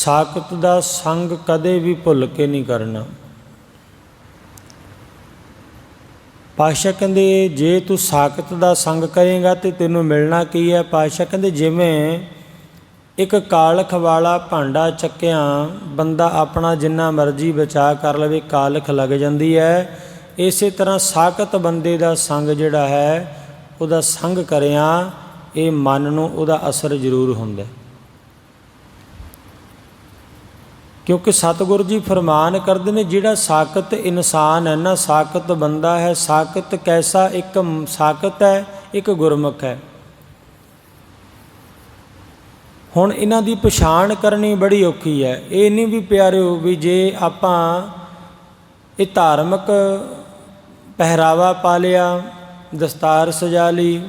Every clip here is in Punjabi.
ਸਾਖਤ ਦਾ ਸੰਗ ਕਦੇ ਵੀ ਭੁੱਲ ਕੇ ਨਹੀਂ ਕਰਨਾ। ਪਾਸ਼ਾ ਕਹਿੰਦੇ, ਜੇ ਤੂੰ ਸਾਖਤ ਦਾ ਸੰਗ ਕਰੇਗਾ ਤੇ ਤੈਨੂੰ ਮਿਲਣਾ ਕੀ ਹੈ? ਪਾਸ਼ਾ ਕਹਿੰਦੇ, ਜਿਵੇਂ ਇੱਕ ਕਾਲਖ ਵਾਲਾ ਭਾਂਡਾ ਚੱਕਿਆ, ਬੰਦਾ ਆਪਣਾ ਜਿੰਨਾ ਮਰਜ਼ੀ ਬਚਾ ਕਰ ਲਵੇ, ਕਾਲਖ ਲੱਗ ਜਾਂਦੀ ਹੈ। ਇਸੇ ਤਰ੍ਹਾਂ ਸਾਖਤ ਬੰਦੇ ਦਾ ਸੰਗ ਜਿਹੜਾ ਹੈ, ਉਹਦਾ ਸੰਗ ਕਰਿਆ, ਇਹ ਮਨ ਨੂੰ ਉਹਦਾ ਅਸਰ ਜ਼ਰੂਰ ਹੁੰਦਾ ਹੈ। ਕਿਉਂਕਿ ਸਤਿਗੁਰੂ ਜੀ ਫਰਮਾਨ ਕਰਦੇ ਨੇ, ਜਿਹੜਾ ਸਾਖਤ ਇਨਸਾਨ ਹੈ, ਨਾ ਸਾਖਤ ਬੰਦਾ ਹੈ, ਸਾਖਤ ਕੈਸਾ ਇੱਕ ਮ- ਸਾਖਤ ਹੈ, ਇੱਕ ਗੁਰਮੁਖ ਹੈ। ਹੁਣ ਇਹਨਾਂ ਦੀ ਪਛਾਣ ਕਰਨੀ ਬੜੀ ਔਖੀ ਹੈ। ਇਹ ਨਹੀਂ ਵੀ ਪਿਆਰਿਓ, ਵੀ ਜੇ ਆਪਾਂ ਇਹ ਧਾਰਮਿਕ ਪਹਿਰਾਵਾ ਪਾ ਲਿਆ, ਦਸਤਾਰ ਸਜਾ ਲਈ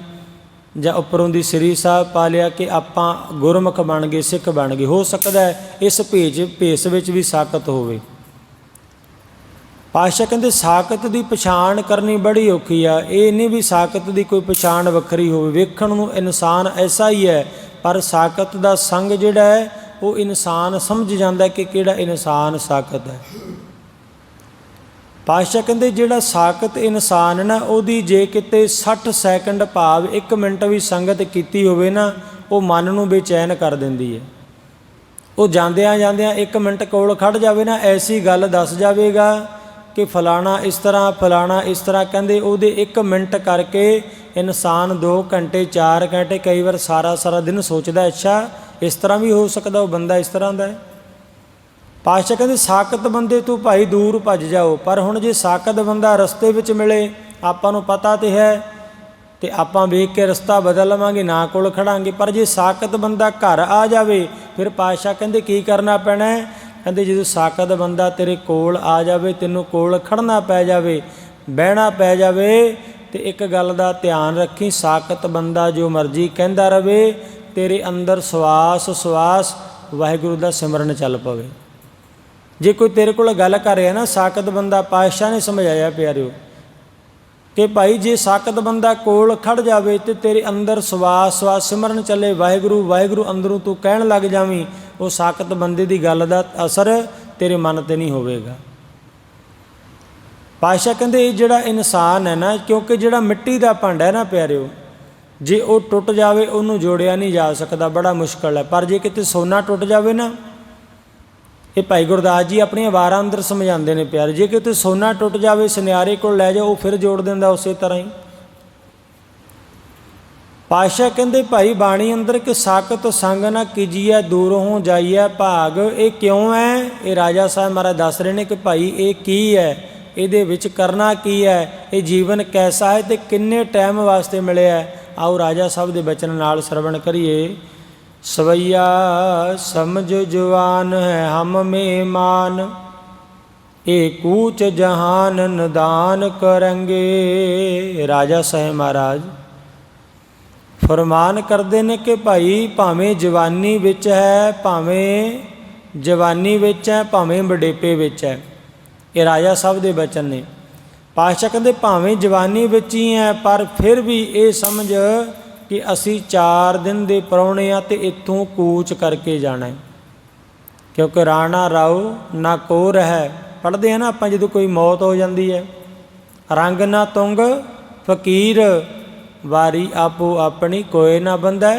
ਜਾਂ ਉੱਪਰੋਂ ਦੀ ਸ੍ਰੀ ਸਾਹਿਬ ਪਾ ਲਿਆ ਕਿ ਆਪਾਂ ਗੁਰਮੁਖ ਬਣ ਗਏ, ਸਿੱਖ ਬਣ ਗਏ, ਹੋ ਸਕਦਾ ਹੈ ਇਸ ਭੇਜ, ਭੇਸ ਵਿੱਚ ਵੀ ਸਾਖਤ ਹੋਵੇ। ਪਾਸ਼ਾ ਕਹਿੰਦੇ, ਸਾਖਤ ਦੀ ਪਛਾਣ ਕਰਨੀ ਬੜੀ ਔਖੀ ਆ। ਇਹ ਨਹੀਂ ਵੀ ਸਾਖਤ ਦੀ ਕੋਈ ਪਛਾਣ ਵੱਖਰੀ ਹੋਵੇ। ਵੇਖਣ ਨੂੰ ਇਨਸਾਨ ਐਸਾ ਹੀ ਹੈ, ਪਰ ਸਾਖਤ ਦਾ ਸੰਗ ਜਿਹੜਾ ਹੈ, ਉਹ ਇਨਸਾਨ ਸਮਝ ਜਾਂਦਾ ਕਿ ਕਿਹੜਾ ਇਨਸਾਨ ਸਾਖਤ ਹੈ। ਪਾਸ਼ਾ ਕਹਿੰਦੇ ਜਿਹੜਾ ਸਾਖਤ ਇਨਸਾਨ ਨਾ, ਉਹਦੀ ਜੇ ਕਿਤੇ 60 ਸੈਕਿੰਡ ਭਾਵ 1 ਮਿੰਟ ਵੀ ਸੰਗਤ ਕੀਤੀ ਹੋਵੇ ਨਾ, ਉਹ ਮਨ ਨੂੰ ਬੇਚੈਨ ਕਰ ਦਿੰਦੀ ਹੈ ਉਹ ਜਾਂਦਿਆਂ ਜਾਂਦਿਆਂ 1 ਮਿੰਟ ਕੋਲ ਖੜ ਜਾਵੇ ਨਾ, ਐਸੀ ਗੱਲ ਦੱਸ ਜਾਵੇਗਾ ਕਿ ਫਲਾਣਾ ਇਸ ਤਰ੍ਹਾਂ, ਫਲਾਣਾ ਇਸ ਤਰ੍ਹਾਂ ਕਹਿੰਦੇ, ਉਹਦੇ 1 ਮਿੰਟ ਕਰਕੇ ਇਨਸਾਨ 2 ਘੰਟੇ 4 ਘੰਟੇ, ਕਈ ਵਾਰ ਸਾਰਾ ਸਾਰਾ ਦਿਨ ਸੋਚਦਾ, ਅੱਛਾ, ਇਸ ਤਰ੍ਹਾਂ ਵੀ ਹੋ ਸਕਦਾ, ਉਹ ਬੰਦਾ ਇਸ ਤਰ੍ਹਾਂ ਦਾ ਹੈ। ਪਾਸ਼ਾ ਕਹਿੰਦੇ, ਸਾਖਤ ਬੰਦੇ ਤੋਂ ਭਾਈ ਦੂਰ ਭੱਜ ਜਾਓ, ਪਰ ਹੁਣ ਜੇ ਸਾਖਤ ਬੰਦਾ ਰਸਤੇ ਵਿੱਚ ਮਿਲੇ, ਆਪਾਂ ਨੂੰ ਪਤਾ ਤੇ ਹੈ ਤੇ ਆਪਾਂ ਵੇਖ ਕੇ ਰਸਤਾ ਬਦਲ ਲਵਾਂਗੇ, ਨਾ ਕੋਲ ਖੜਾਂਗੇ। ਪਰ ਜੇ ਸਾਖਤ ਬੰਦਾ ਘਰ ਆ ਜਾਵੇ, ਫਿਰ ਪਾਸ਼ਾ ਕਹਿੰਦੇ, ਕੀ ਕਰਨਾ ਪੈਣਾ ਕਹਿੰਦੇ, ਜਦੋਂ ਸਾਖਤ ਬੰਦਾ ਤੇਰੇ ਕੋਲ ਆ ਜਾਵੇ, ਤੈਨੂੰ ਕੋਲ ਖੜਨਾ ਪੈ ਜਾਵੇ, ਬਹਿਣਾ ਪੈ ਜਾਵੇ, ਤੇ ਇੱਕ ਗੱਲ ਦਾ ਧਿਆਨ ਰੱਖੀ, ਸਾਖਤ ਬੰਦਾ ਜੋ ਮਰਜ਼ੀ ਕਹਿੰਦਾ ਰਵੇ, ਤੇਰੇ ਅੰਦਰ ਸਵਾਸ ਸਵਾਸ ਵਾਹਿਗੁਰੂ ਦਾ ਸਿਮਰਨ ਚੱਲ ਪਵੇ। ਜੇ ਕੋਈ ਤੇਰੇ ਕੋਲ ਗੱਲ ਕਰ ਰਿਹਾ ਨਾ, ਸਾਖਤ ਬੰਦਾ ਪਾਤਸ਼ਾਹ ਨੇ ਸਮਝਾਇਆ ਪਿਆਰਿਓ, ਕਿ ਭਾਈ ਜੇ ਸਾਖਤ ਬੰਦਾ ਕੋਲ ਖੜ ਜਾਵੇ ਤੇ ਤੇਰੇ ਅੰਦਰ ਸਵਾਸ ਸਵਾਸ ਸਿਮਰਨ ਚੱਲੇ, ਵਾਹਿਗੁਰੂ ਵਾਹਿਗੁਰੂ ਅੰਦਰੋਂ ਤੂੰ ਕਹਿਣ ਲੱਗ ਜਾਵੀਂ, ਉਹ ਸਾਖਤ ਬੰਦੇ ਦੀ ਗੱਲ ਦਾ ਅਸਰ ਤੇਰੇ ਮਨ ਤੇ ਨਹੀਂ ਹੋਵੇਗਾ। ਪਾਸ਼ਾ ਕਹਿੰਦੇ, ਇਹ ਜਿਹੜਾ ਇਨਸਾਨ ਹੈ ਨਾ, ਕਿਉਂਕਿ ਜਿਹੜਾ ਮਿੱਟੀ ਦਾ ਭਾਂਡਾ ਹੈ ਨਾ ਪਿਆਰਿਓ, ਜੇ ਉਹ ਟੁੱਟ ਜਾਵੇ, ਉਹਨੂੰ ਜੋੜਿਆ ਨਹੀਂ ਜਾ ਸਕਦਾ, ਬੜਾ ਮੁਸ਼ਕਲ ਹੈ। ਪਰ ਜੇ ਕਿਤੇ ਸੋਨਾ ਟੁੱਟ ਜਾਵੇ ਨਾ ਇਹ ਭਾਈ ਗੁਰਦਾਸ ਜੀ ਆਪਣੀਆਂ ਵਾਰਾਂ ਅੰਦਰ ਸਮਝਾਉਂਦੇ ਨੇ ਪਿਆਰੇ। ਜੇ ਕਿਤੇ ਸੋਨਾ ਟੁੱਟ ਜਾਵੇ, ਸੁਨਿਆਰੇ ਕੋਲ ਲੈ ਜਾਓ, ਉਹ ਫਿਰ ਜੋੜ ਦਿੰਦਾ ਉਸੇ ਤਰ੍ਹਾਂ ਹੀ। ਪਾਸ਼ਾ ਕਹਿੰਦੇ, ਭਾਈ, ਬਾਣੀ ਅੰਦਰ ਕਿ ਸਾਕਤ ਸੰਗ ਨਾ ਕੀਜੀਐ, ਦੂਰੋਂ ਜਾਈਐ ਭਾਗ। ਇਹ ਕਿਉਂ ਹੈ ਇਹ ਰਾਜਾ ਸਾਹਿਬ ਮਹਾਰਾਜ ਦੱਸ ਰਹੇ ਨੇ ਕਿ ਭਾਈ, ਇਹ ਕੀ ਹੈ ਇਹਦੇ ਵਿੱਚ ਕਰਨਾ ਕੀ ਹੈ ਇਹ ਜੀਵਨ ਕੈਸਾ ਹੈ ਤੇ ਕਿੰਨੇ ਟਾਈਮ ਵਾਸਤੇ ਮਿਲਿਆ ਆਓ ਰਾਜਾ ਸਾਹਿਬ ਦੇ ਬਚਨ ਨਾਲ ਸਰਵਣ ਕਰੀਏ। ਸਵਈਆ ਸਮਝ ਜਵਾਨ ਹੈ ਹਮ ਮੇਮਾਨ ਇਹ ਕੂਚ ਜਹਾਨ ਨਦਾਨ ਕਰਾਂਗੇ। ਰਾਜਾ ਸਾਹਿਬ ਮਹਾਰਾਜ, ਫਰਮਾਨ ਕਰਦੇ ਨੇ ਕਿ ਭਾਈ ਭਾਵੇਂ ਜਵਾਨੀ ਵਿੱਚ ਹੈ, ਭਾਵੇਂ ਜਵਾਨੀ ਵਿੱਚ ਹੈ, ਭਾਵੇਂ ਬੁਢੇਪੇ ਵਿੱਚ ਹੈ। ਇਹ ਰਾਜਾ ਸਾਹਿਬ ਦੇ ਬਚਨ ਨੇ। ਪਾਤਸ਼ਾਹ ਕਹਿੰਦੇ ਭਾਵੇਂ ਜਵਾਨੀ ਵਿੱਚ ਹੀ ਹੈ, ਪਰ ਫਿਰ ਵੀ ਇਹ ਸਮਝ ਕਿ ਅਸੀਂ 4 ਦਿਨ ਦੇ ਪਰੌਣੇ ਆ ਤੇ ਇੱਥੋਂ ਕੂਚ ਕਰਕੇ ਜਾਣਾ ਹੈ। ਕਿਉਂਕਿ ਰਾਣਾ ਰਾਉ ਨਾ ਕੋ ਰਹਿ। ਪੜਦੇ ਆ ਨਾ ਆਪਾਂ ਜਦੋਂ ਕੋਈ ਮੌਤ ਹੋ ਜਾਂਦੀ ਹੈ। ਰੰਗ ਨਾ ਤੁੰਗ, ਫਕੀਰ ਵਾਰੀ ਆਪੋ ਆਪਣੀ ਕੋਏ ਨਾ ਬੰਦਾ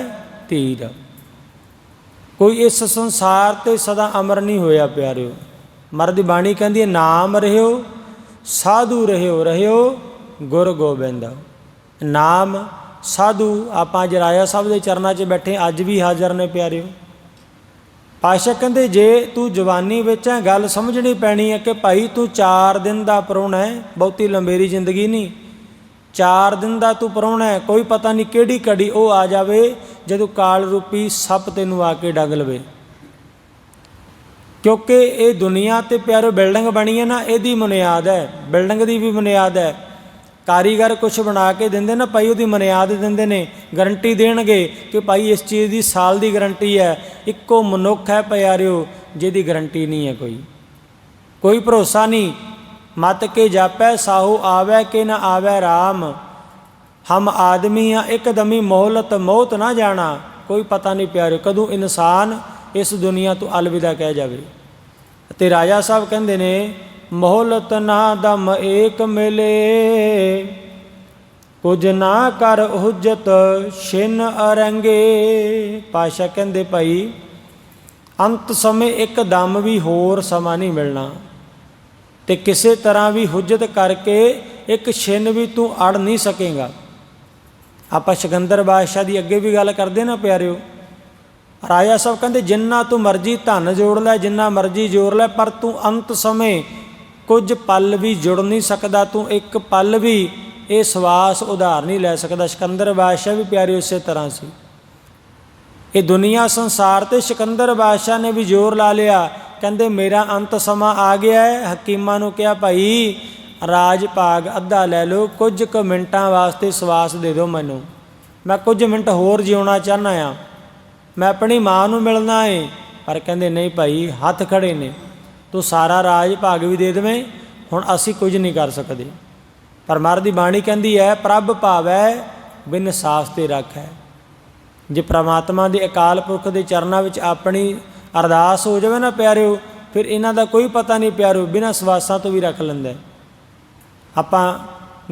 ਧੀਰ। ਕੋਈ ਇਸ ਸੰਸਾਰ ਤੇ ਸਦਾ ਅਮਰ ਨਹੀਂ ਹੋਇਆ ਪਿਆਰਿਓ। ਮਰਦ ਦੀ ਬਾਣੀ ਕਹਿੰਦੀ ਹੈ, ਨਾਮ ਰਹਿਓ, ਸਾਧੂ ਰਹਿਓ ਰਹਿਓ ਗੁਰ ਗੋਬਿੰਦ। ਨਾਮ ਸਾਧੂ, ਆਪਾਂ ਜਰਾਇਆ ਸਾਹਿਬ ਦੇ ਚਰਨਾਂ 'ਚ ਬੈਠੇ, ਅੱਜ ਵੀ ਹਾਜ਼ਰ ਨੇ ਪਿਆਰਿਓ। ਪਾਸ਼ਾ ਕਹਿੰਦੇ, ਜੇ ਤੂੰ ਜਵਾਨੀ ਵਿੱਚ ਹੈ ਗੱਲ ਸਮਝਣੀ ਪੈਣੀ ਹੈ ਕਿ ਭਾਈ ਤੂੰ 4 ਦਿਨ ਦਾ ਪਰਉਣਾ ਹੈ, ਬਹੁਤੀ ਲੰਬੇਰੀ ਜ਼ਿੰਦਗੀ ਨਹੀਂ। 4 ਦਿਨ ਦਾ ਤੂੰ ਪਰਉਣਾ ਹੈ, ਕੋਈ ਪਤਾ ਨਹੀਂ ਕਿਹੜੀ ਘੜੀ ਉਹ ਆ ਜਾਵੇ, ਜਦੋਂ ਕਾਲ ਰੂਪੀ ਸੱਪ ਤੈਨੂੰ ਆ ਕੇ ਡੰਗ ਲਵੇ। ਕਿਉਂਕਿ ਇਹ ਦੁਨੀਆ ਤੇ ਪਿਆਰੋ ਬਿਲਡਿੰਗ ਬਣੀ ਹੈ ਨਾ, ਇਹਦੀ ਬੁਨਿਆਦ ਹੈ, ਬਿਲਡਿੰਗ ਦੀ ਵੀ ਬੁਨਿਆਦ ਹੈ। ਕਾਰੀਗਰ ਕੁਝ ਬਣਾ ਕੇ ਦਿੰਦੇ ਨਾ, ਭਾਈ ਉਹਦੀ ਮਨਿਆਦ ਦਿੰਦੇ ਨੇ, ਗਾਰੰਟੀ ਦੇਣਗੇ ਕਿ ਭਾਈ ਇਸ ਚੀਜ਼ ਦੀ ਸਾਲ ਦੀ ਗਾਰੰਟੀ ਹੈ। ਇੱਕੋ ਮਨੁੱਖ ਹੈ ਪਿਆਰਿਓ, ਜਿਹਦੀ ਗਾਰੰਟੀ ਨਹੀਂ ਹੈ ਕੋਈ। ਕੋਈ ਭਰੋਸਾ ਨਹੀਂ, ਮਤ ਕੇ ਜਾਪੈ, ਸਾਹੂ ਆਵੈ ਕਿ ਨਾ ਆਵੈ RAM ਹਮ ਆਦਮੀ ਆ, ਇੱਕਦਮੀ ਮੋਹਲਤ ਮੌਤ ਨਾ ਜਾਣਾ। ਕੋਈ ਪਤਾ ਨਹੀਂ ਪਿਆਰਿਓ, ਕਦੋਂ ਇਨਸਾਨ ਇਸ ਦੁਨੀਆ ਤੋਂ ਅਲਵਿਦਾ ਕਹਿ ਜਾਵੇ। ਤੇ ਰਾਜਾ ਸਾਹਿਬ ਕਹਿੰਦੇ ਨੇ ਮੋਹਲਤ ਨਾ ਦਮ ਏਕ ਮਿਲੇ। ਕੁਝ ਨਾ ਕਰ ਹੁਜਤ ਛਿਨ ਅਰੰਗੇ। ਪਾਸ਼ਾ ਕਹਿੰਦੇ ਭਾਈ, ਅੰਤ ਸਮੇਂ ਇੱਕ ਦਮ ਵੀ ਹੋਰ ਸਮਾਂ ਨਹੀਂ ਮਿਲਣਾ। ਤੇ ਕਿਸੇ ਤਰ੍ਹਾਂ ਵੀ ਹੁਜਤ ਕਰਕੇ ਇੱਕ ਛਿਨ ਵੀ ਤੂੰ ਅੜ ਨਹੀਂ ਸਕੇਗਾ। ਆਪਾਂ ਸਿਕੰਦਰ ਬਾਦਸ਼ਾਹ ਦੀ ਅੱਗੇ ਵੀ ਗੱਲ ਕਰਦੇ ਨਾ ਪਿਆਰਿਓ। ਰਾਜਾ ਸਾਹਿਬ ਕਹਿੰਦੇ, ਜਿੰਨਾ ਤੂੰ ਮਰਜ਼ੀ ਧਨ ਜੋੜ ਲੈ, ਜਿੰਨਾ ਮਰਜ਼ੀ ਜੋੜ ਲੈ, ਪਰ ਤੂੰ ਅੰਤ ਸਮੇਂ ਕੁਝ ਪਲ ਵੀ ਜੁੜ ਨਹੀਂ ਸਕਦਾ, ਤੂੰ ਇੱਕ ਪਲ ਵੀ ਇਹ ਸਵਾਸ ਉਧਾਰ ਨਹੀਂ ਲੈ ਸਕਦਾ। ਸਿਕੰਦਰ ਬਾਦਸ਼ਾਹ ਵੀ ਪਿਆਰੇ ਉਸੇ ਤਰ੍ਹਾਂ ਸੀ। ਇਹ ਦੁਨੀਆ, ਸੰਸਾਰ ਤੇ ਸਿਕੰਦਰ ਬਾਦਸ਼ਾਹ ਨੇ ਵੀ ਜ਼ੋਰ ਲਾ ਲਿਆ। ਕਹਿੰਦੇ, ਮੇਰਾ ਅੰਤ ਸਮਾਂ ਆ ਗਿਆ ਹੈ। ਹਕੀਮਾਂ ਨੂੰ ਕਿਹਾ, ਭਾਈ, ਰਾਜ ਭਾਗ ਅੱਧਾ ਲੈ ਲਓ। ਕੁਝ ਕੁ ਮਿੰਟਾਂ ਵਾਸਤੇ ਸਵਾਸ ਦੇ ਦਿਓ ਮੈਨੂੰ। ਮੈਂ ਕੁਝ ਮਿੰਟ ਹੋਰ ਜਿਉਣਾ ਚਾਹਨਾ ਆ ਮੈਂ ਆਪਣੀ ਮਾਂ ਨੂੰ ਮਿਲਣਾ ਏ। ਪਰ ਕਹਿੰਦੇ, ਨਹੀਂ ਭਾਈ, ਹੱਥ ਖੜੇ ਨੇ। ਤੂੰ ਸਾਰਾ ਰਾਜ ਭਾਗ ਵੀ ਦੇ ਦੇਵੇਂ, ਹੁਣ ਅਸੀਂ ਕੁਝ ਨਹੀਂ ਕਰ ਸਕਦੇ। ਪਰ ਦੀ ਬਾਣੀ ਕਹਿੰਦੀ ਹੈ, ਪ੍ਰਭ ਭਾਵੈ ਬਿਨ ਸਾਸ ਤੇ ਰੱਖੈ। ਜੇ ਪ੍ਰਮਾਤਮਾ ਦੇ ਅਕਾਲ ਪੁਰਖ ਦੇ ਚਰਨਾਂ ਵਿੱਚ ਆਪਣੀ ਅਰਦਾਸ ਹੋ ਜਾਵੇ ਨਾ ਪਿਆਰਿਓ, ਫਿਰ ਇਹਨਾਂ ਦਾ ਕੋਈ ਪਤਾ ਨਹੀਂ ਪਿਆਰਿਓ, ਬਿਨਾਂ ਸਵਾਸਾਂ ਤੋਂ ਵੀ ਰੱਖ ਲੈਂਦਾ ਆਪਾਂ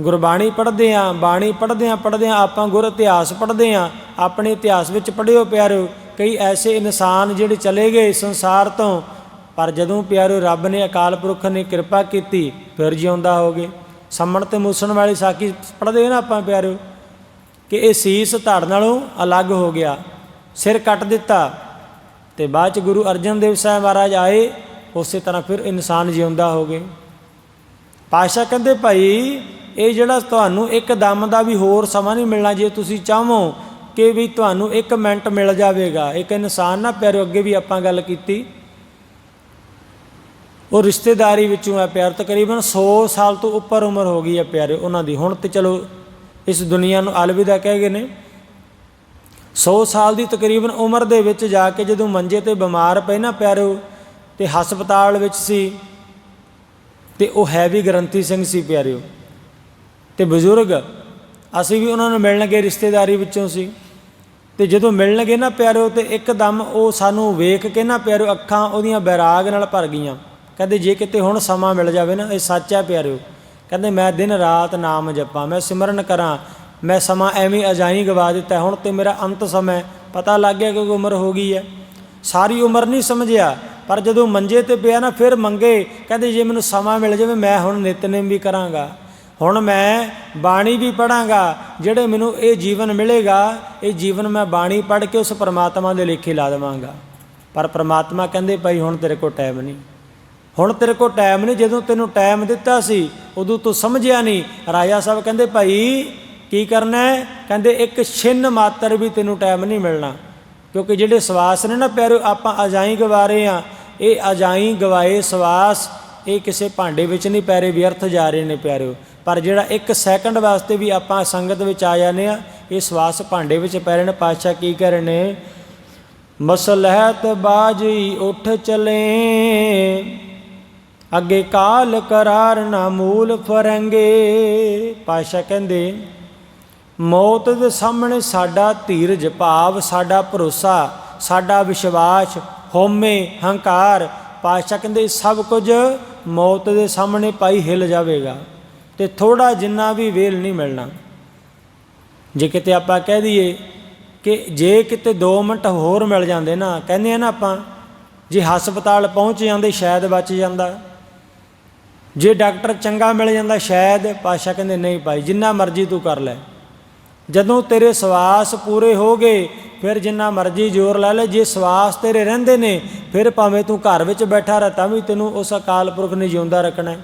ਗੁਰਬਾਣੀ ਪੜ੍ਹਦੇ ਆਂ ਬਾਣੀ ਪੜ੍ਹਦੇ ਆਂ ਪੜ੍ਹਦੇ ਆਂ ਆਪਾਂ ਗੁਰ ਇਤਿਹਾਸ ਪੜ੍ਹਦੇ ਆਂ ਆਪਣੇ ਇਤਿਹਾਸ ਵਿੱਚ ਪੜ੍ਹਿਓ ਪਿਆਰਿਓ, ਕਈ ਐਸੇ ਇਨਸਾਨ ਜਿਹੜੇ ਚਲੇ ਗਏ ਸੰਸਾਰ ਤੋਂ ਪਰ ਜਦੋਂ ਪਿਆਰੇ ਰੱਬ ਨੇ ਅਕਾਲ ਪੁਰਖ ਨੇ ਕਿਰਪਾ ਕੀਤੀ, ਫਿਰ ਜਿਉਂਦਾ ਹੋ ਗਏ। ਸੰਮਣ ਤੇ ਮੂਸਣ ਵਾਲੀ ਸਾਖੀ ਪੜ੍ਹਦੇ ਨਾ ਆਪਾਂ ਪਿਆਰਿਓ ਕਿ ਇਹ ਸੀਸ ਧੜ ਨਾਲੋਂ ਅਲੱਗ ਹੋ ਗਿਆ। ਸਿਰ ਕੱਟ ਦਿੱਤਾ ਤੇ ਬਾਅਦ ਚ ਗੁਰੂ ਅਰਜਨ ਦੇਵ ਸਾਹਿਬ ਮਹਾਰਾਜ ਆਏ, ਉਸੇ ਤਰ੍ਹਾਂ ਫਿਰ ਇਨਸਾਨ ਜਿਉਂਦਾ ਹੋ ਗਏ। ਪਾਸ਼ਾ ਕਹਿੰਦੇ, ਭਾਈ, ਇਹ ਜਿਹੜਾ ਤੁਹਾਨੂੰ ਇੱਕ ਦਮ ਦਾ ਵੀ ਹੋਰ ਸਮਾਂ ਨਹੀਂ ਮਿਲਣਾ ਜੇ ਤੁਸੀਂ ਚਾਹੋ ਕਿ ਵੀ ਤੁਹਾਨੂੰ ਇੱਕ ਮਿੰਟ ਮਿਲ ਜਾਵੇਗਾ। ਇੱਕ ਇਨਸਾਨ ਨਾ ਪਿਆਰੋ, ਅੱਗੇ ਵੀ ਆਪਾਂ ਗੱਲ ਕੀਤੀ। ਉਹ ਰਿਸ਼ਤੇਦਾਰੀ ਵਿੱਚੋਂ ਆ ਪਿਆਰ, ਤਕਰੀਬਨ 100 ਸਾਲ ਤੋਂ ਉੱਪਰ ਉਮਰ ਹੋ ਗਈ ਹੈ ਪਿਆਰੇ ਉਹਨਾਂ ਦੀ। ਹੁਣ ਤੇ ਚਲੋ ਇਸ ਦੁਨੀਆ ਨੂੰ ਅਲਵਿਦਾ ਕਹਿ ਗਏ ਨੇ। 100 ਸਾਲ ਦੀ ਤਕਰੀਬਨ ਉਮਰ ਦੇ ਵਿੱਚ ਜਾ ਕੇ ਜਦੋਂ ਮੰਜੇ ਤੇ ਬਿਮਾਰ ਪਏ ਨਾ ਪਿਆਰੋ, ਤੇ ਹਸਪਤਾਲ ਵਿੱਚ ਸੀ, ਤੇ ਉਹ ਹੈਵੀ ਗਰੰਤੀ ਸਿੰਘ ਸੀ ਪਿਆਰਿਓ ਤੇ ਬਜ਼ੁਰਗ, ਅਸੀਂ ਵੀ ਉਹਨਾਂ ਨੂੰ ਮਿਲਣ ਗਏ ਰਿਸ਼ਤੇਦਾਰੀ ਵਿੱਚੋਂ ਸੀ। ਤੇ ਜਦੋਂ ਮਿਲਣਗੇ ਨਾ ਪਿਆਰਿਓ ਤੇ ਇੱਕਦਮ ਉਹ ਸਾਨੂੰ ਵੇਖ ਕੇ ਨਾ ਪਿਆਰਿਓ ਅੱਖਾਂ ਉਹਦੀਆਂ ਬੈਰਾਗ ਨਾਲ ਭਰ ਗਈਆਂ। ਕਹਿੰਦੇ ਜੇ ਕਿਤੇ ਹੁਣ ਸਮਾਂ ਮਿਲ ਜਾਵੇ ਨਾ, ਇਹ ਸੱਚ ਹੈ ਪਿਆਰਿਓ। ਕਹਿੰਦੇ ਮੈਂ ਦਿਨ ਰਾਤ ਨਾਮ ਜਪਾਂ, ਮੈਂ ਸਿਮਰਨ ਕਰਾਂ, ਮੈਂ ਸਮਾਂ ਐਵੇਂ ਅਜਾਈ ਗਵਾ ਦਿੱਤਾ ਹੁਣ ਤੇ ਮੇਰਾ ਅੰਤ ਸਮਾਂ ਪਤਾ ਲੱਗ ਗਿਆ ਕਿ ਉਮਰ ਹੋ ਗਈ ਹੈ। ਸਾਰੀ ਉਮਰ ਨਹੀਂ ਸਮਝਿਆ, ਪਰ ਜਦੋਂ ਮੰਜੇ ਤੇ ਪਿਆ ਨਾ, ਫਿਰ ਮੰਗੇ, ਕਹਿੰਦੇ ਜੇ ਮੈਨੂੰ ਸਮਾਂ ਮਿਲ ਜਾਵੇ, ਮੈਂ ਹੁਣ ਨਿਤਨੇਮ ਵੀ ਕਰਾਂਗਾ। ਹੁਣ ਮੈਂ ਬਾਣੀ ਵੀ ਪੜਾਂਗਾ ਜਿਹੜੇ ਮੈਨੂੰ ਇਹ ਜੀਵਨ ਮਿਲੇਗਾ, ਇਹ ਜੀਵਨ ਮੈਂ ਬਾਣੀ ਪੜ੍ਹ ਕੇ ਉਸ ਪਰਮਾਤਮਾ ਦੇ ਲੇਖੇ ਲਾ ਦੇਵਾਂਗਾ। ਪਰ ਪ੍ਰਮਾਤਮਾ ਕਹਿੰਦੇ, ਭਾਈ, ਹੁਣ ਤੇਰੇ ਕੋਲ ਟਾਈਮ ਨਹੀਂ। ਹੁਣ ਤੇਰੇ ਕੋਲ ਟਾਈਮ ਨਹੀਂ, ਜਦੋਂ ਤੈਨੂੰ ਟਾਈਮ ਦਿੱਤਾ ਸੀ, ਉਦੋਂ ਤੂੰ ਸਮਝਿਆ ਨਹੀਂ। ਰਾਜਾ ਸਾਹਿਬ ਕਹਿੰਦੇ, ਭਾਈ, ਕੀ ਕਰਨਾ ਹੈ? ਕਹਿੰਦੇ, ਇੱਕ ਛਿੰਨ ਮਾਤਰ ਵੀ ਤੈਨੂੰ ਟਾਈਮ ਨਹੀਂ ਮਿਲਣਾ। ਕਿਉਂਕਿ ਜਿਹੜੇ ਸਵਾਸ ਨੇ ਨਾ ਪਿਆਰੇ, ਆਪਾਂ ਅਜਾਈ ਗਵਾਰੇ ਆ। ਇਹ ਅਜਾਈ ਗਵਾਏ ਸਵਾਸ, ਇਹ ਕਿਸੇ ਭਾਂਡੇ ਵਿੱਚ ਨਹੀਂ ਪੈਰੇ ਵਿਅਰਥ ਜਾ ਰਹੇ ਨੇ ਪਿਆਰਿਓ ਪਰ ਜਿਹੜਾ ਇੱਕ ਸੈਕਿੰਡ ਵਾਸਤੇ ਵੀ ਆਪਾਂ ਸੰਗਤ ਵਿੱਚ ਆ ਜਾਂਦੇ ਆ, ਇਹ ਸਵਾਸ ਭਾਂਡੇ ਵਿੱਚ ਪੈ ਰਹੇ ਨੇ। ਪਾਤਸ਼ਾਹ ਕੀ ਕਰ ਰਹੇ ਨੇ? ਮਸਲਹਿਤ ਬਾਜੀ ਉੱਠ ਚਲੇ। ਅੱਗੇ ਕਾਲ ਕਰਾਰ ਨਾ ਮੂਲ ਫਰੰਗੇ। ਪਾਸ਼ਾ ਕਹਿੰਦੇ, ਮੌਤ ਦੇ ਸਾਹਮਣੇ ਸਾਡਾ ਧੀਰਜ ਭਾਵ, ਸਾਡਾ ਭਰੋਸਾ, ਸਾਡਾ ਵਿਸ਼ਵਾਸ ਹੋਮੇ ਹੰਕਾਰ। ਪਾਸ਼ਾ ਕਹਿੰਦੇ, ਸਭ ਕੁਝ ਮੌਤ ਦੇ ਸਾਹਮਣੇ ਪਾਈ ਹਿਲ ਜਾਵੇਗਾ ਤੇ ਥੋੜਾ ਜਿੰਨਾ ਵੀ ਵੇਲ ਨਹੀਂ ਮਿਲਣਾ। ਜੇ ਕਿਤੇ ਆਪਾਂ ਕਹਿ ਦਈਏ ਕਿ ਜੇ ਕਿਤੇ 2 ਮਿੰਟ ਹੋਰ ਮਿਲ ਜਾਂਦੇ ਨਾ, ਕਹਿੰਦੇ ਆ ਨਾ ਆਪਾਂ, ਜੇ ਹਸਪਤਾਲ ਪਹੁੰਚ ਜਾਂਦੇ, ਸ਼ਾਇਦ ਬਚ ਜਾਂਦਾ। ਜੇ ਡਾਕਟਰ ਚੰਗਾ ਮਿਲ ਜਾਂਦਾ, ਸ਼ਾਇਦ ਪਾਸ਼ਾ ਕਹਿੰਦੇ, ਨਹੀਂ ਭਾਈ, ਜਿੰਨਾ ਮਰਜ਼ੀ ਤੂੰ ਕਰ ਲੈ। ਜਦੋਂ ਤੇਰੇ ਸਵਾਸ ਪੂਰੇ ਹੋ ਗਏ, ਫਿਰ ਜਿੰਨਾ ਮਰਜ਼ੀ ਜ਼ੋਰ ਲਾ ਲੈ। ਜੇ ਸਵਾਸ ਤੇਰੇ ਰਹਿੰਦੇ ਨੇ, ਫਿਰ ਭਾਵੇਂ ਤੂੰ ਘਰ ਵਿੱਚ ਬੈਠਾ ਰਹਿ, ਤਾਂ ਵੀ ਤੈਨੂੰ ਉਸ ਅਕਾਲ ਪੁਰਖ ਨੇ ਜਿਉਂਦਾ ਰੱਖਣਾ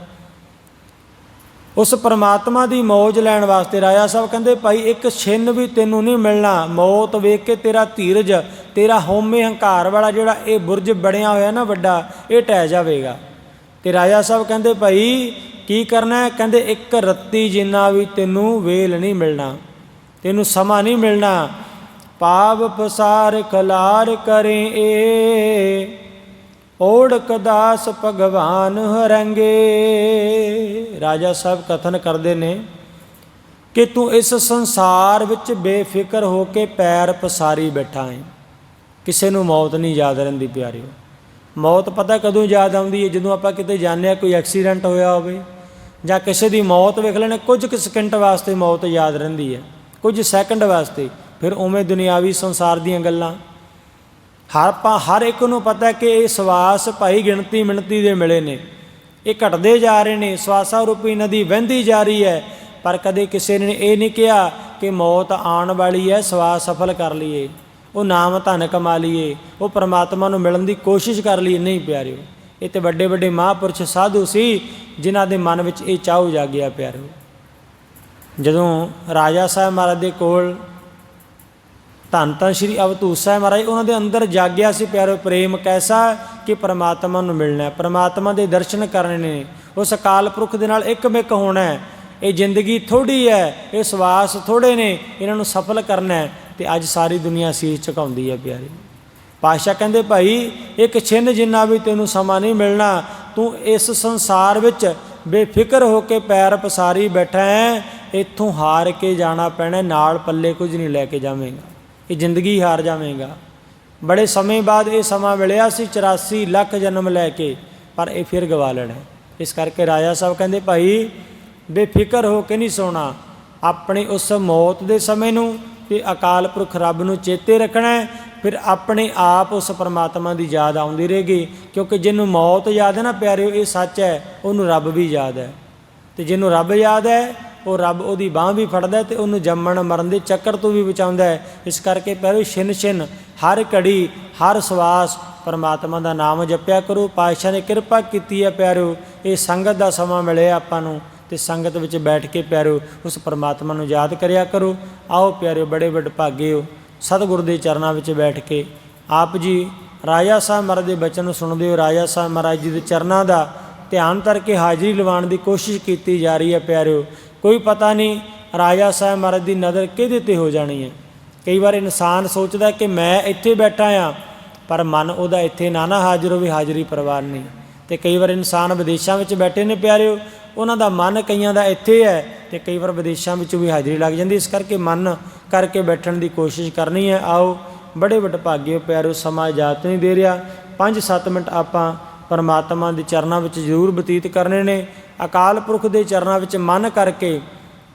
ਉਸ ਪਰਮਾਤਮਾ ਦੀ ਮੌਜ ਲੈਣ ਵਾਸਤੇ ਰਾਜਾ ਸਾਹਿਬ ਕਹਿੰਦੇ, ਭਾਈ, ਇੱਕ ਛਿੰਨ ਵੀ ਤੈਨੂੰ ਨਹੀਂ ਮਿਲਣਾ। ਮੌਤ ਵੇਖ ਕੇ ਤੇਰਾ ਧੀਰਜ, ਤੇਰਾ ਹਉਮੈ ਹੰਕਾਰ ਵਾਲਾ ਜਿਹੜਾ ਇਹ ਬੁਰਜ ਬਣਿਆ ਹੋਇਆ ਨਾ ਵੱਡਾ, ਇਹ ਟਹਿ ਜਾਵੇਗਾ। ਤੇ ਰਾਜਾ ਸਾਹਿਬ ਕਹਿੰਦੇ, ਭਾਈ, ਕੀ ਕਰਨਾ ਹੈ? ਕਹਿੰਦੇ, ਇੱਕ ਰੱਤੀ ਜਿੰਨਾ ਵੀ ਤੈਨੂੰ ਵੇਲ ਨਹੀਂ ਮਿਲਣਾ, ਤੈਨੂੰ ਸਮਾਂ ਨਹੀਂ ਮਿਲਣਾ। ਪਾਪ ਪਸਾਰ ਖਲਾਰ ਕਰੇ ਏ, ਓੜਕ ਦਾਸ ਭਗਵਾਨ ਹਰੰਗੇ। ਰਾਜਾ ਸਾਹਿਬ ਕਥਨ ਕਰਦੇ ਨੇ ਕਿ ਤੂੰ ਇਸ ਸੰਸਾਰ ਵਿੱਚ ਬੇਫਿਕਰ ਹੋ ਕੇ ਪੈਰ ਪਸਾਰੀ ਬੈਠਾ ਹੈ ਕਿਸੇ ਨੂੰ ਮੌਤ ਨਹੀਂ ਯਾਦ ਰਹਿੰਦੀ, ਪਿਆਰਿਓ। ਮੌਤ ਪਤਾ ਕਦੋਂ ਯਾਦ ਆਉਂਦੀ ਹੈ? ਜਦੋਂ ਆਪਾਂ ਕਿਤੇ ਜਾਂਦੇ ਆ ਕੋਈ ਐਕਸੀਡੈਂਟ ਹੋਇਆ ਹੋਵੇ ਜਾਂ ਕਿਸੇ ਦੀ ਮੌਤ ਵੇਖ ਲੈਣੇ ਕੁਝ ਕੁ ਸਕਿੰਟ ਵਾਸਤੇ ਮੌਤ ਯਾਦ ਰਹਿੰਦੀ ਹੈ। ਕੁਝ ਸੈਕਿੰਡ ਵਾਸਤੇ। ਫਿਰ ਉਵੇਂ ਦੁਨਿਆਵੀ ਸੰਸਾਰ ਦੀਆਂ ਗੱਲਾਂ। ਹਰ ਆਪਾਂ ਹਰ ਇੱਕ ਨੂੰ ਪਤਾ ਕਿ ਇਹ ਸਵਾਸ ਭਾਈ ਗਿਣਤੀ ਮਿਣਤੀ ਦੇ ਮਿਲੇ ਨੇ। ਇਹ ਘਟਦੇ ਜਾ ਰਹੇ ਨੇ ਸਵਾਸਾ ਰੂਪੀ ਨਦੀ ਵਹਿੰਦੀ ਜਾ ਰਹੀ ਹੈ। ਪਰ ਕਦੇ ਕਿਸੇ ਨੇ ਇਹ ਨਹੀਂ ਕਿਹਾ ਕਿ ਮੌਤ ਆਉਣ ਵਾਲੀ ਹੈ, ਸਵਾਸ ਸਫਲ ਕਰ ਲਈਏ। ਉਹ ਨਾਮ ਧਨ ਕਮਾ ਲਈਏ, ਉਹ ਪ੍ਰਮਾਤਮਾ ਨੂੰ ਮਿਲਣ ਦੀ ਕੋਸ਼ਿਸ਼ ਕਰ ਲਈਏ। ਨਹੀਂ ਪਿਆਰਿਓ, ਇਹ ਤੇ ਵੱਡੇ ਵੱਡੇ ਮਹਾਂਪੁਰਸ਼ ਸਾਧੂ ਸੀ, ਜਿਨ੍ਹਾਂ ਦੇ ਮਨ ਵਿੱਚ ਇਹ ਚਾਹੂ ਜਾਗਿਆ ਪਿਆਰਿਓ। ਜਦੋਂ ਰਾਜਾ ਸਾਹਿਬ ਮਹਾਰਾਜ ਦੇ ਕੋਲ ਧੰਨ ਧੰਨ ਸ਼੍ਰੀ ਅਵਤੂਤ ਸਾਹਿਬ ਮਹਾਰਾਜ, ਉਹਨਾਂ ਦੇ ਅੰਦਰ ਜਾਗਿਆ ਸੀ ਪਿਆਰੋ ਪ੍ਰੇਮ ਕੈਸਾ ਕਿ ਪ੍ਰਮਾਤਮਾ ਨੂੰ ਮਿਲਣਾ ਹੈ। ਪ੍ਰਮਾਤਮਾ ਦੇ ਦਰਸ਼ਨ ਕਰਨੇ ਨੇ। ਉਸ ਅਕਾਲ ਪੁਰਖ ਦੇ ਨਾਲ ਇੱਕਮਿਕ ਹੋਣਾ ਹੈ। ਇਹ ਜ਼ਿੰਦਗੀ ਥੋੜੀ ਹੈ, ਇਹ ਸਵਾਸ ਥੋੜੇ ਨੇ, ਇਹਨਾਂ ਨੂੰ ਸਫਲ ਕਰਨਾ ਹੈ। ਤੇ ਅੱਜ ਸਾਰੀ ਦੁਨੀਆ ਸੀਸ ਝੁਕਾਉਂਦੀ ਹੈ ਪਿਆਰੇ। ਪਾਸ਼ਾ ਕਹਿੰਦੇ, ਭਾਈ, ਇੱਕ ਛਿੰਨ ਜਿੰਨਾ ਵੀ ਤੈਨੂੰ ਸਮਾਂ ਨਹੀਂ ਮਿਲਣਾ, ਤੂੰ ਇਸ ਸੰਸਾਰ ਵਿੱਚ ਬੇਫਿਕਰ ਹੋ ਕੇ ਪੈਰ ਪਸਾਰੀ ਬੈਠਾ ਹੈ, ਇੱਥੋਂ ਹਾਰ ਕੇ ਜਾਣਾ ਪੈਣਾ, ਨਾਲ ਪੱਲੇ ਕੁਝ ਨਹੀਂ ਲੈ ਕੇ ਜਾਵੇਂਗਾ, ਇਹ ਜ਼ਿੰਦਗੀ ਹਾਰ ਜਾਵੇਂਗਾ। ਬੜੇ ਸਮੇਂ ਬਾਅਦ ਇਹ ਸਮਾਂ ਮਿਲਿਆ ਸੀ 84 ਲੱਖ ਜਨਮ ਲੈ ਕੇ, ਪਰ ਇਹ ਫਿਰ ਗਵਾ ਲੈਣਾ। ਇਸ ਕਰਕੇ ਰਾਜਾ ਸਾਹਿਬ ਕਹਿੰਦੇ, ਭਾਈ, ਬੇਫਿਕਰ ਹੋ ਕੇ ਨਹੀਂ ਸੋਣਾ, ਆਪਣੇ ਉਸ ਮੌਤ ਦੇ ਸਮੇਂ ਨੂੰ ਤੇ ਅਕਾਲ ਪੁਰਖ ਰੱਬ ਨੂੰ ਚੇਤੇ ਰੱਖਣਾ ਹੈ, ਫਿਰ ਆਪਣੇ ਆਪ ਉਸ ਪਰਮਾਤਮਾ ਦੀ ਯਾਦ ਆਉਂਦੀ ਰਹੇਗੀ, ਕਿਉਂਕਿ ਜਿਹਨੂੰ ਮੌਤ ਯਾਦ ਹੈ ਨਾ ਪਿਆਰਿਓ, ਇਹ ਸੱਚ ਹੈ, ਉਹਨੂੰ ਰੱਬ ਵੀ ਯਾਦ ਹੈ। ਤੇ ਜਿਹਨੂੰ ਰੱਬ ਯਾਦ ਹੈ, ਉਹ ਰੱਬ ਉਹਦੀ ਬਾਹ ਵੀ ਫੜਦਾ ਹੈ ਤੇ ਉਹਨੂੰ ਜੰਮਣ ਮਰਨ ਦੇ ਚੱਕਰ ਤੋਂ ਵੀ ਬਚਾਉਂਦਾ ਹੈ। ਇਸ ਕਰਕੇ ਪਿਆਰਿਓ, ਛਿਨ ਛਿਨ ਹਰ ਘੜੀ, ਹਰ ਸਵਾਸ ਪਰਮਾਤਮਾ ਦਾ ਨਾਮ ਜਪਿਆ ਕਰੋ, ਪਾਤਸ਼ਾਹ ਨੇ ਕਿਰਪਾ ਕੀਤੀ ਹੈ ਪਿਆਰਿਓ, ਇਹ ਸੰਗਤ ਦਾ ਸਮਾਂ ਮਿਲਿਆ ਆਪਾਂ ਨੂੰ। ਤੇ ਸੰਗਤ ਵਿੱਚ ਬੈਠ ਕੇ ਪਿਆਰਿਓ ਉਸ ਪਰਮਾਤਮਾ ਨੂੰ ਯਾਦ ਕਰਿਆ ਕਰੋ। ਆਓ ਪਿਆਰਿਓ ਬੜੇ ਵੱਡ ਭਾਗੇ ਹੋ ਸਤਿਗੁਰ ਦੇ ਚਰਨਾਂ ਵਿੱਚ ਬੈਠ ਕੇ। ਆਪ ਜੀ, ਰਾਜਾ ਸਾਹਿਬ ਮਹਾਰਾਜ ਦੇ ਬਚਨ ਨੂੰ ਸੁਣਦੇ ਹੋ। ਰਾਜਾ ਸਾਹਿਬ ਮਹਾਰਾਜ ਜੀ ਦੇ ਚਰਨਾਂ ਦਾ ਧਿਆਨ ਕਰਕੇ ਹਾਜ਼ਰੀ ਲਵਾਉਣ ਦੀ ਕੋਸ਼ਿਸ਼ ਕੀਤੀ ਜਾ ਰਹੀ ਹੈ ਪਿਆਰਿਓ ਕੋਈ ਪਤਾ ਨਹੀਂ, ਰਾਜਾ ਸਾਹਿਬ ਮਹਾਰਾਜ ਦੀ ਨਜ਼ਰ ਕਿਹਦੇ ਤੇ ਹੋ ਜਾਣੀ ਹੈ। ਕਈ ਵਾਰ ਇਨਸਾਨ ਸੋਚਦਾ ਕਿ ਮੈਂ ਇੱਥੇ ਬੈਠਾ ਆ ਪਰ ਮਨ ਉਹਦਾ ਇੱਥੇ ਨਾ ਨਾ ਹਾਜ਼ਰ ਹੋਵੇ, ਹਾਜ਼ਰੀ ਪਰਵਾਰ ਨਹੀਂ। ਤੇ ਕਈ ਵਾਰ ਇਨਸਾਨ ਵਿਦੇਸ਼ਾਂ ਵਿੱਚ ਬੈਠੇ ਨੇ ਪਿਆਰਿਓ ਉਹਨਾਂ ਦਾ ਮਨ ਕਈਆਂ ਦਾ ਇੱਥੇ ਹੈ ਤੇ ਕਈ ਵਾਰ ਵਿਦੇਸ਼ਾਂ ਵਿੱਚੋਂ ਵੀ ਹਾਜ਼ਰੀ ਲੱਗ ਜਾਂਦੀ ਇਸ ਕਰਕੇ ਮਨ ਕਰਕੇ ਬੈਠਣ ਦੀ ਕੋਸ਼ਿਸ਼ ਕਰਨੀ ਹੈ। ਆਓ, ਬੜੇ ਵੱਡ ਭਾਗਿਓ ਪਿਆਰਿਓ ਸਮਾਂ ਇਜਾਜ਼ਤ ਨਹੀਂ ਦੇ ਰਿਹਾ। 5-7 ਮਿੰਟ ਆਪਾਂ ਪਰਮਾਤਮਾ ਦੇ ਚਰਨਾਂ ਵਿੱਚ ਜ਼ਰੂਰ ਬਤੀਤ ਕਰਨੇ ਨੇ। ਅਕਾਲ ਪੁਰਖ ਦੇ ਚਰਨਾਂ ਵਿੱਚ ਮਨ ਕਰਕੇ,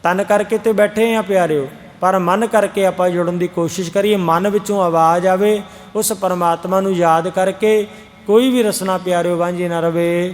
ਤਨ ਕਰਕੇ ਤੇ ਬੈਠੇ ਆ ਪਿਆਰਿਓ। ਪਰ ਮਨ ਕਰਕੇ ਆਪਾਂ ਜੁੜਨ ਦੀ ਕੋਸ਼ਿਸ਼ ਕਰੀਏ। ਮਨ ਵਿੱਚੋਂ ਆਵਾਜ਼ ਆਵੇ, ਉਸ ਪਰਮਾਤਮਾ ਨੂੰ ਯਾਦ ਕਰਕੇ ਕੋਈ ਵੀ ਰਸਨਾ ਪਿਆਰਿਓ ਵਾਂਝੇ ਨਾ ਰਵੇ।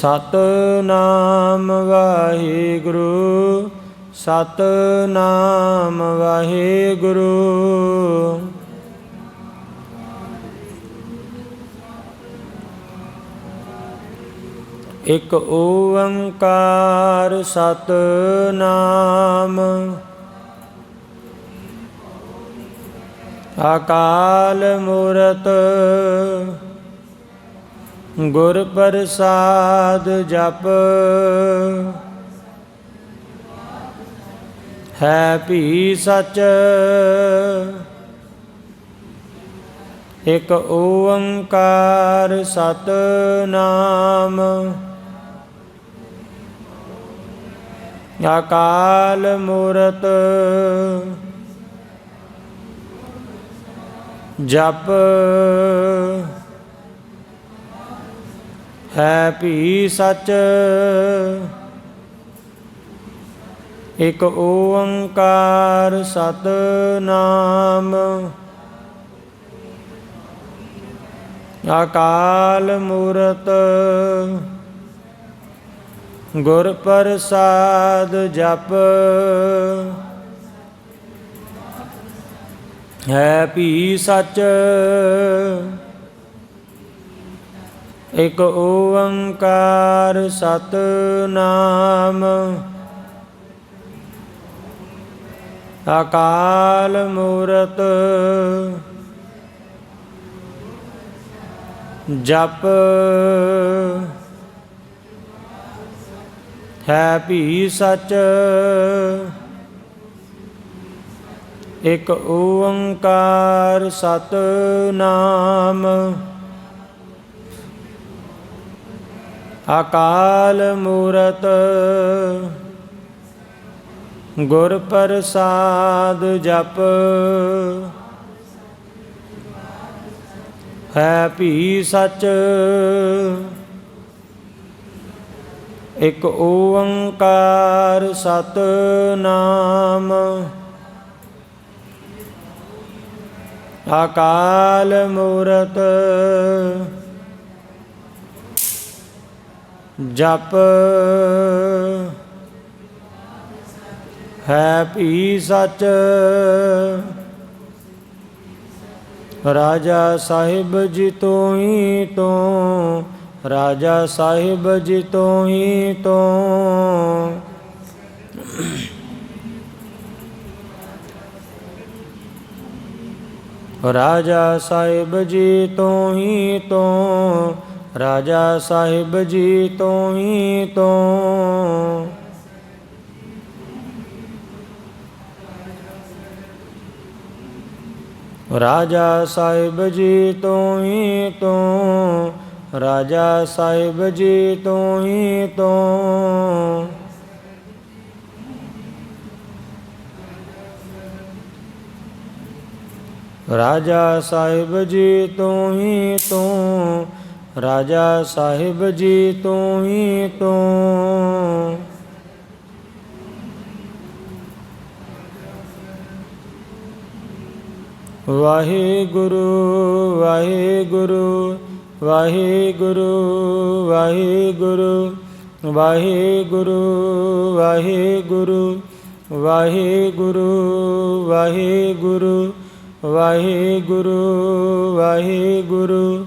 ਸਤਨਾਮ ਵਾਹਿਗੁਰੂ ਸਤਨਾਮ ਵਾਹਿਗੁਰੂ। ਇਕ ਓੰਕਾਰ ਸਤਨਾਮ ਅਕਾਲ ਮੂਰਤ ਗੁਰ ਪ੍ਰਸਾਦ ਜਪ। ਹੈ ਭੀ ਸਚ। ਇਕ ਓੰਕਾਰ ਸਤਨਾਮ। ਅਕਾਲ ਮੂਰਤ। ਜਪ। ਹੈ ਭੀ ਸਚ। ਇਕ ਓੰਕਾਰ ਸਤਨਾਮ। ਅਕਾਲ ਮੂਰਤ। ਗੁਰ ਪ੍ਰਸਾਦ ਜਪ। ਹੈ ਭੀ ਸਚ। ਇਕ ਓੰਕਾਰ ਸਤਨਾਮ। ਅਕਾਲ ਮੂਰਤ ਜਪ ਹੈ ਭੀ ਸਚ। ਇਕ ਓੰਕਾਰ ਸਤਨਾਮ। ਅਕਾਲ ਮੂਰਤ ਗੁਰ ਪ੍ਰਸਾਦ ਜਪ। ਹੈ ਭੀ ਸਚ ਇਕ ਓੰਕਾਰ ਸਤਨਾਮ। ਅਕਾਲ ਮੂਰਤ ਜਪ ਹੈ ਭੀ ਸਚ। ਰਾਜਾ ਸਾਹਿਬ ਜੀ ਤੋਂ ਹੀ ਤੋਂ ਰਾਜਾ ਸਾਹਿਬ ਜੀ ਤੋਂ। ਹੀ ਤੋਂ ਰਾਜਾ ਸਾਹਿਬ ਜੀ ਤੋਂ ਹੀ ਤੋਂ ਰਾਜਾ ਸਾਹਿਬ ਜੀ ਤੋਂ ਹੀ ਤੋਂ। ਰਾਜਾ ਸਾਹਿਬ ਜੀ ਤੋਂ ਹੀ ਤੋਂ। ਰਾਜਾ ਸਾਹਿਬ ਜੀ ਤੋਂ ਹੀ ਤੋਂ। ਰਾਜਾ ਸਾਹਿਬ ਜੀ ਤੋਂ ਹੀ ਤੋਂ। ਰਾਜਾ ਸਾਹਿਬ ਜੀ ਤੋਂ ਹੀ ਤੋਂ ਵਾਹਿਗੁਰੂ ਵਾਹਿਗੁਰੂ ਵਾਹਿਗੁਰੂ ਵਾਹਿਗੁਰੂ ਵਾਹਿਗੁਰੂ ਵਾਹਿਗੁਰੂ ਵਾਹਿਗੁਰੂ ਵਾਹਿਗੁਰੂ ਵਾਹਿਗੁਰੂ ਵਾਹਿਗੁਰੂ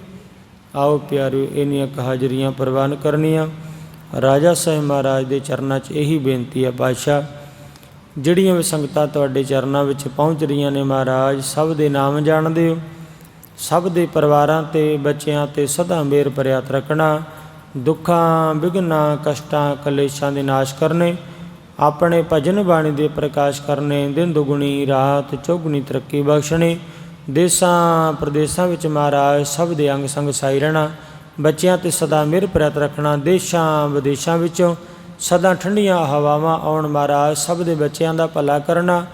ਆਓ ਪਿਆਰਿਓ ਇਹਨੀਆਂ ਕੁ ਹਾਜ਼ਰੀਆਂ ਪ੍ਰਵਾਨ ਕਰਨੀਆਂ। ਰਾਜਾ ਸਾਹਿਬ ਮਹਾਰਾਜ ਦੇ ਚਰਨਾਂ 'ਚ ਇਹੀ ਬੇਨਤੀ ਹੈ ਪਾਤਸ਼ਾਹ ਜਿਹੜੀਆਂ ਵੀ ਸੰਗਤਾਂ ਤੁਹਾਡੇ ਚਰਨਾਂ ਵਿੱਚ ਪਹੁੰਚ ਰਹੀਆਂ ਨੇ ਮਹਾਰਾਜ, ਸਭ ਦੇ ਨਾਮ ਜਾਣਦੇ ਹੋ ਸਭ ਦੇ ਪਰਿਵਾਰਾਂ ਤੇ, ਬੱਚਿਆਂ ਤੇ ਸਦਾ ਮੇਰ ਭਰਿਆਤ ਰੱਖਣਾ। ਦੁੱਖਾਂ, ਵਿਘਨਾਂ, ਕਸ਼ਟਾਂ, ਕਲੇਸ਼ਾਂ ਦੇ ਨਾਸ਼ ਕਰਨੇ। ਆਪਣੇ ਭਜਨ ਬਾਣੀ ਦੇ ਪ੍ਰਕਾਸ਼ ਕਰਨੇ। ਦਿਨ ਦੁਗਣੀ, ਰਾਤ ਚੌਗੁਣੀ ਤਰੱਕੀ ਬਖਸ਼ਣੇ। ਦੇਸਾਂ ਪ੍ਰਦੇਸਾਂ ਵਿੱਚ ਮਹਾਰਾਜ, ਸਭ ਦੇ ਅੰਗ ਸੰਗ ਸਾਈ ਰਹਿਣਾ, ਬੱਚਿਆਂ ਤੇ ਸਦਾ ਮਿਹਰ ਪ੍ਰਤ ਰੱਖਣਾ, ਦੇਸ਼ਾਂ ਵਿਦੇਸ਼ਾਂ ਵਿੱਚੋਂ ਸਦਾ ਠੰਡੀਆਂ ਹਵਾਵਾਂ ਆਉਣ ਮਹਾਰਾਜ, ਸਭ ਦੇ ਬੱਚਿਆਂ ਦਾ ਭਲਾ ਕਰਨਾ,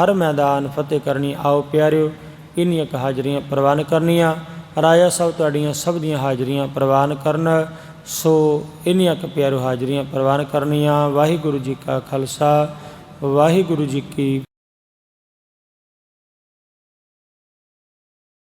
ਹਰ ਮੈਦਾਨ ਫਤਿਹ ਕਰਨੀ, ਆਓ ਪਿਆਰਿਓ, ਇੰਨੀਆਂ ਕੁ ਹਾਜ਼ਰੀਆਂ ਪ੍ਰਵਾਨ ਕਰਨੀਆਂ, ਰਾਜਾ ਸਾਹਿਬ ਤੁਹਾਡੀਆਂ ਸਭ ਦੀਆਂ ਹਾਜ਼ਰੀਆਂ ਪ੍ਰਵਾਨ ਕਰਨ, ਸੋ ਇੰਨੀਆਂ ਕੁ ਪਿਆਰੋ ਹਾਜ਼ਰੀਆਂ ਪ੍ਰਵਾਨ ਕਰਨੀਆਂ, ਵਾਹਿਗੁਰੂ ਜੀ ਕਾ ਖਾਲਸਾ, ਵਾਹਿਗੁਰੂ ਜੀ ਕੀ